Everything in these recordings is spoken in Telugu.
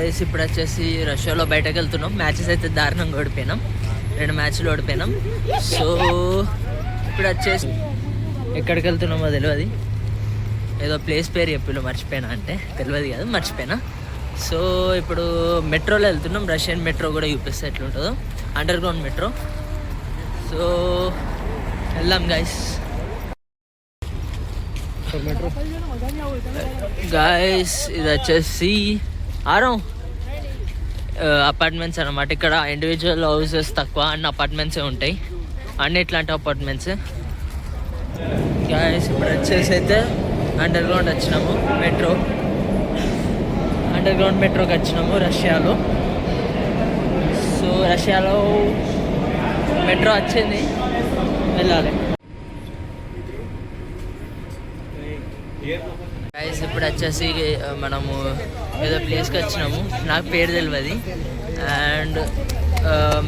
గైస్ ఇప్పుడు వచ్చేసి రష్యాలో బయటకు వెళ్తున్నాం. మ్యాచెస్ అయితే దారుణంగా ఓడిపోయినాం. రెండు మ్యాచ్లు ఓడిపోయినాం. సో ఇప్పుడు వచ్చేసి ఎక్కడికి వెళ్తున్నామో తెలియదు. ఏదో ప్లేస్ పేరు చెప్పిలో మర్చిపోయినా అంటే. తెలియదు కాదు మర్చిపోయినా. సో ఇప్పుడు మెట్రోలో వెళ్తున్నాం. రష్యన్ మెట్రో కూడా చూపిస్తే ఎట్లుంటుందో. అండర్ గ్రౌండ్ మెట్రో సో వెళ్దాం గైస్ గాయస్ ఇది వచ్చేసి ఆరం. అపార్ట్మెంట్స్ అనమాట ఇక్కడ ఇండివిజువల్ హౌసెస్ తక్కువ అన్ని అపార్ట్మెంట్సే ఉంటాయి. అన్ని ఇట్లాంటి అపార్ట్మెంట్స్ గ్యాస్ ఇప్పుడు వచ్చేసి అయితే అండర్ గ్రౌండ్ వచ్చినాము మెట్రో అండర్ గ్రౌండ్ మెట్రోకి వచ్చినాము రష్యాలో. సో రష్యాలో మెట్రో వచ్చింది. వెళ్ళాలి. గైస్ ఇప్పుడు వచ్చేసి మనము ఏదో ప్లేస్కి వచ్చినాము. నాకు పేరు తెలియదు అండ్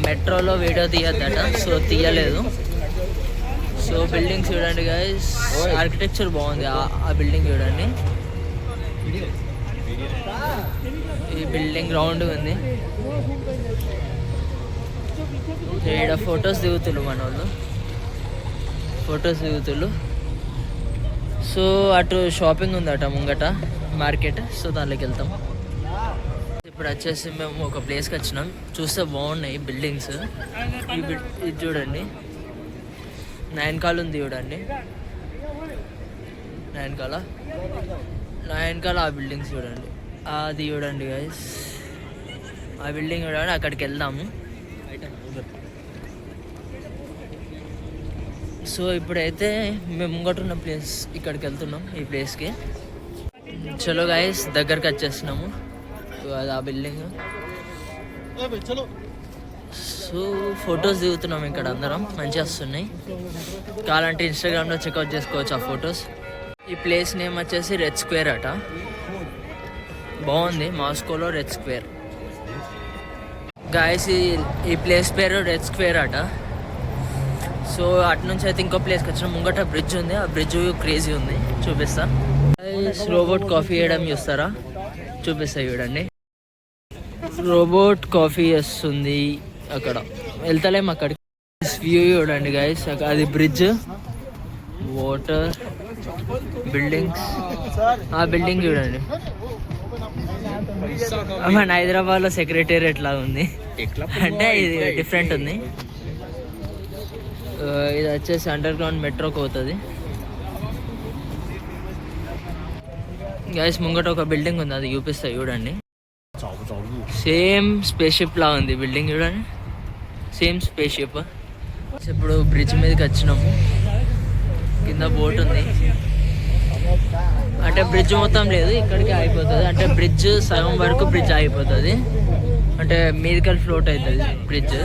మెట్రోలో వీడియో తీయద్దట సో తీయలేదు. సో బిల్డింగ్ చూడండి గైస్ ఆర్కిటెక్చర్ బాగుంది. ఆ- ఆ బిల్డింగ్ చూడండి. ఈ బిల్డింగ్ రౌండ్ ఉంది. ఇక్కడ ఫొటోస్ దిగుతులు మన వాళ్ళు ఫొటోస్ దిగుతులు సో అటు షాపింగ్ ఉందట ముంగట మార్కెట్. సో దానిలోకి వెళ్తాం. ఇప్పుడు వచ్చేసి మేము ఒక ప్లేస్కి వచ్చినాం. చూస్తే బాగున్నాయి బిల్డింగ్స్ ఇది చూడండి. నైన్ కాల్ ఉంది చూడండి. నైన్ కాల నైన్ కాల ఆ బిల్డింగ్స్ చూడండి. అది చూడండి గైస్ ఆ బిల్డింగ్ చూడండి అక్కడికి వెళ్దాము. సో ఇప్పుడైతే మేము ముంగటున్న ప్లేస్ ఇక్కడికి వెళ్తున్నాం ఈ ప్లేస్కి చలో గాయస్ దగ్గరికి వచ్చేస్తున్నాము. అది ఆ బిల్డింగ్ సో ఫొటోస్ దిగుతున్నాం ఇక్కడ అందరం మంచిగా వస్తున్నాయి. కావాలంటే ఇన్స్టాగ్రామ్లో చెక్అవుట్ చేసుకోవచ్చు ఆ ఫొటోస్ ఈ ప్లేస్ నేమ్ వచ్చేసి రెడ్ స్క్వేర్ అట. బాగుంది మాస్కోలో రెడ్ స్క్వేర్ గాయస్ ఈ ఈ ప్లేస్ పేరు రెడ్ స్క్వేర్ అట. సో అటు నుంచి అయితే ఇంకో ప్లేస్కి వచ్చిన ముంగట బ్రిడ్జ్ ఉంది. ఆ బ్రిడ్జ్ క్రేజీ ఉంది. చూపిస్తా. రోబోట్ కాఫీ వేయడం చూస్తారా? చూపిస్తా చూడండి. రోబోట్ కాఫీ వస్తుంది అక్కడ. వెళ్తలేం అక్కడికి. వ్యూ చూడండి గైస్ అది బ్రిడ్జ్ వాటర్ బిల్డింగ్స్ ఆ బిల్డింగ్ చూడండి. మన హైదరాబాద్లో సెక్రటేరియట్ లాగా ఉంది. అంటే ఇది డిఫరెంట్ ఉంది. ఇది వచ్చేసి అండర్ గ్రౌండ్ మెట్రోకి పోతుంది గైస్ ముంగట ఒక బిల్డింగ్ ఉంది అది చూపిస్తా చూడండి. సేమ్ స్పేస్ షిప్ లా ఉంది బిల్డింగ్ చూడండి. సేమ్ స్పేస్ షిప్ ఇప్పుడు బ్రిడ్జ్ మీదకి వచ్చినాము. కింద బోట్ ఉంది. అంటే బ్రిడ్జ్ మొత్తం లేదు ఇక్కడికి ఆగిపోతుంది అంటే బ్రిడ్జ్ సగం వరకు బ్రిడ్జ్ ఆగిపోతుంది. అంటే మీదికల్ ఫ్లోట్ అవుతుంది బ్రిడ్జ్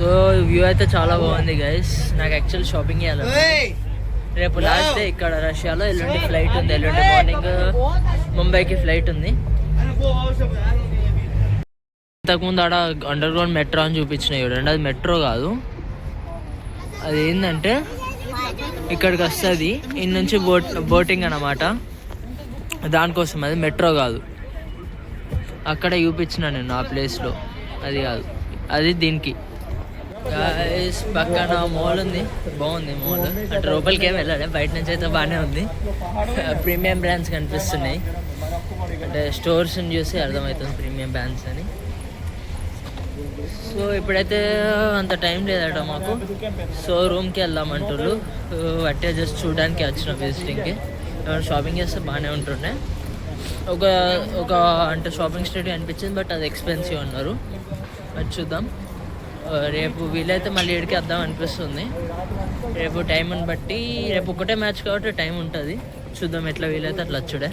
సో వ్యూ అయితే చాలా బాగుంది గైస్ నాకు యాక్చువల్ షాపింగ్ చేయాలి. రేపు లాస్ట్ డే ఇక్కడ రష్యాలో ఎల్లుండి ఫ్లైట్ ఉంది. ఎల్లుండి మార్నింగ్ ముంబైకి ఫ్లైట్ ఉంది. ఇంతకుముందు ఆడ అండర్ గ్రౌండ్ మెట్రో అని చూపించిన చూడండి. అది మెట్రో కాదు. అది ఏంటంటే ఇక్కడికి వస్తుంది. ఇన్ నుంచి బోట్ బోటింగ్ అన్నమాట. దానికోసం అది మెట్రో కాదు. అక్కడ చూపించిన నేను ఆ ప్లేస్లో అది కాదు. అది దీనికి. గాయస్ పక్కన మాల్ ఉంది. బాగుంది మాల్ అంటే లోపలికి ఏం వెళ్ళాలి. బయట నుంచి అయితే బాగానే ఉంది. ప్రీమియం బ్రాండ్స్ కనిపిస్తున్నాయి. అంటే స్టోర్స్ని చూసి అర్థమవుతుంది ప్రీమియం బ్రాండ్స్ అని. సో ఇప్పుడైతే అంత టైం లేదట మాకు. సో రూమ్కి వెళ్దాం అంటున్నారు అట్టే జస్ట్ చూడడానికి వచ్చిన విజిటింగ్కి ఏమైనా షాపింగ్ చేస్తే బాగానే ఉంటుండే. ఒక ఒక అంటే షాపింగ్ స్టేడియం అనిపించింది బట్ అది ఎక్స్పెన్సివ్ అన్నారు. అది చూద్దాం. రేపు వీలైతే మళ్ళీ ఏడికి వద్దాం అనిపిస్తుంది. రేపు టైంని బట్టి రేపు ఒకటే మ్యాచ్ కాబట్టి టైం ఉంటుంది. చూద్దాం ఎట్లా వీలైతే అట్లా వచ్చుడే.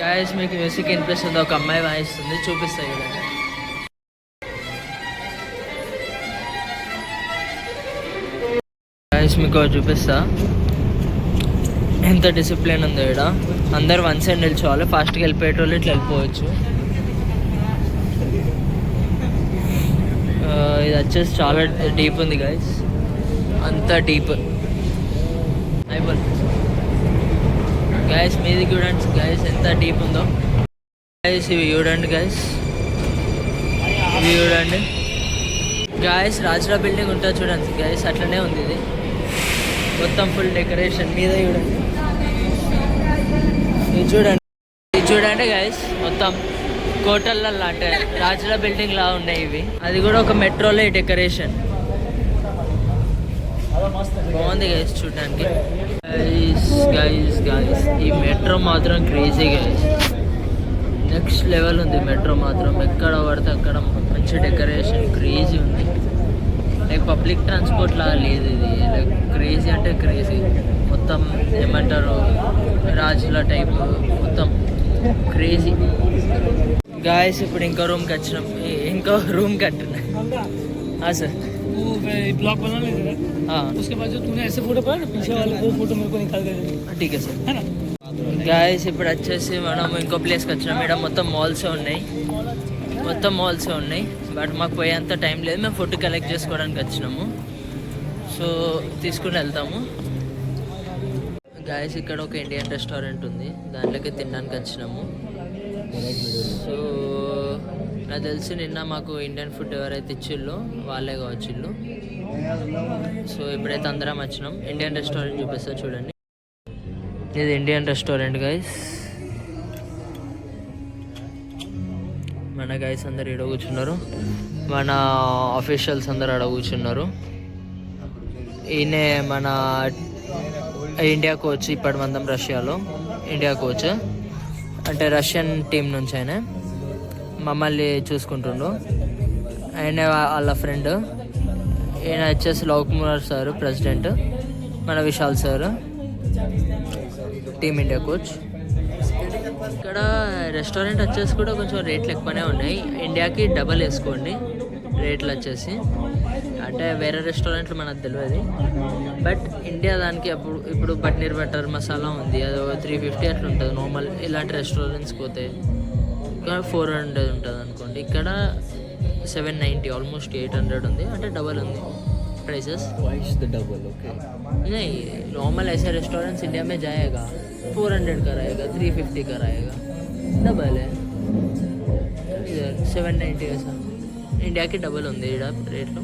గాయస్ మీకు మ్యూజిక్ వినిపిస్తుంది ఒక అమ్మాయి వాయిస్తుంది చూపిస్తాయి చూడండి. గాయస్ మీకు చూపిస్తా. ఎంత డిసిప్లిన్ ఉందో ఇక్కడ. అందరు వన్ సైడ్ నిల్చోవాలి ఫాస్ట్గా వెళ్ళిపోయేటోళ్ళు ఇట్లా వెళ్ళిపోవచ్చు. ఇది వచ్చేసి చాలా డీప్ ఉంది గైస్ అంత డీప్. అయిపోయింది గైస్ మీది చూడండి గైస్ ఎంత డీప్ ఉందో. గైస్ ఇవి చూడండి గైస్ ఇవి చూడండి. గాయస్ రాజురా బిల్డింగ్ ఉంటుంది చూడండి గాయస్ అట్లనే ఉంది ఇది. మొత్తం ఫుల్ డెకరేషన్ మీద చూడండి. ఇది చూడండి. ఇది చూడండి గాయస్ మొత్తం. కోటల్లో అంటే రాజుల బిల్డింగ్ లా ఉన్నాయి ఇవి. అది కూడా ఒక మెట్రోలో డెకరేషన్ బాగుంది గైస్ చూడడానికి. గైస్ గైస్ గైస్ ఈ మెట్రో మాత్రం క్రేజీ గైస్ నెక్స్ట్ లెవెల్ ఉంది మెట్రో మాత్రం. ఎక్కడ పడితే అక్కడ మంచి డెకరేషన్ క్రేజీ ఉంది. లైక్ పబ్లిక్ ట్రాన్స్పోర్ట్ లాగా లేదు ఇది. లైక్ క్రేజీ అంటే క్రేజీ మొత్తం ఏమంటారు? రాజుల టైప్ మొత్తం క్రేజీ గాయస్ ఇప్పుడు ఇంకో రూమ్కి వచ్చినాం ఈ- ఇంకో రూమ్ కట్టినా సార్ वो ब्लॉग बना लेते थे उसके बाद जो तूने ऐसे फोटो पड़ा ना पीछे वाले वो फोटो मेरे को निकाल के दे दे। ఠీక్ సార్ है ना గాయస్ ఇప్పుడు వచ్చేసి మనం ఇంకో ప్లేస్కి వచ్చినాం ఇక్కడ మొత్తం మాల్స్ ఉన్నాయి మొత్తం మాల్స్ ఉన్నాయి బట్ మాకు పోయేంత టైం లేదు మేము ఫుడ్ కలెక్ట్ చేసుకోవడానికి వచ్చినాము సో తీసుకుని వెళ్తాము గాయస్ ఇక్కడ ఒక ఇండియన్ రెస్టారెంట్ ఉంది దాంట్లోకి తినడానికి వచ్చినాము సో నాకు తెలిసి నిన్న మాకు ఇండియన్ ఫుడ్ ఎవరైతే ఇచ్చిళ్ళు వాళ్ళే కావచ్చు సో ఇప్పుడైతే అందరం వచ్చినాం. ఇండియన్ రెస్టారెంట్ చూపిస్తా చూడండి. ఇది ఇండియన్ రెస్టారెంట్ గైస్ మన గైస్ అందరు ఈడ కూర్చున్నారు. మన ఆఫీషియల్స్ అందరు ఆడ కూర్చున్నారు. ఈయనే మన ఇండియా కోచ్ ఇప్పటి మందం రష్యాలో. ఇండియా కోచ్ అంటే రష్యన్ టీం నుంచి ఆయన మమ్మల్ని చూసుకుంటుండు ఆయన వాళ్ళ ఫ్రెండ్ ఈయన వచ్చేసి లవ్ కుమార్ సార్ ప్రెసిడెంట్ మన Vishal sir team India coach ఇక్కడ రెస్టారెంట్ వచ్చేసి కూడా కొంచెం రేట్లు ఎక్కువనే ఉన్నాయి. ఇండియాకి డబల్ వేసుకోండి. రేట్లు వచ్చేసి. అంటే వేరే రెస్టారెంట్లు మనకు తెలియదు బట్ ఇండియా దానికి అప్పుడు ఇప్పుడు పన్నీర్ బటర్ మసాలా ఉంది అది త్రీ ఫిఫ్టీ అట్లా ఉంటుంది నార్మల్ ఇలాంటి రెస్టారెంట్స్కి పోతే ఇక్కడ ఫోర్ హండ్రెడ్ ఉంటుంది అనుకోండి ఇక్కడ seven ninety almost eight hundred ఉంది అంటే డబల్ ఉంది prices Twice the double, okay. नहीं नॉर्मल ऐसे रेस्टोरेंट्स इंडिया में जाएगा फोर हंड्रेड का रहेगा थ्री फिफ्टी का रहेगा डबल है इधर सेवन नाइन्टी ऐसा ఇండియాకి డబుల్ ఉంది ఇక్కడ రేట్లు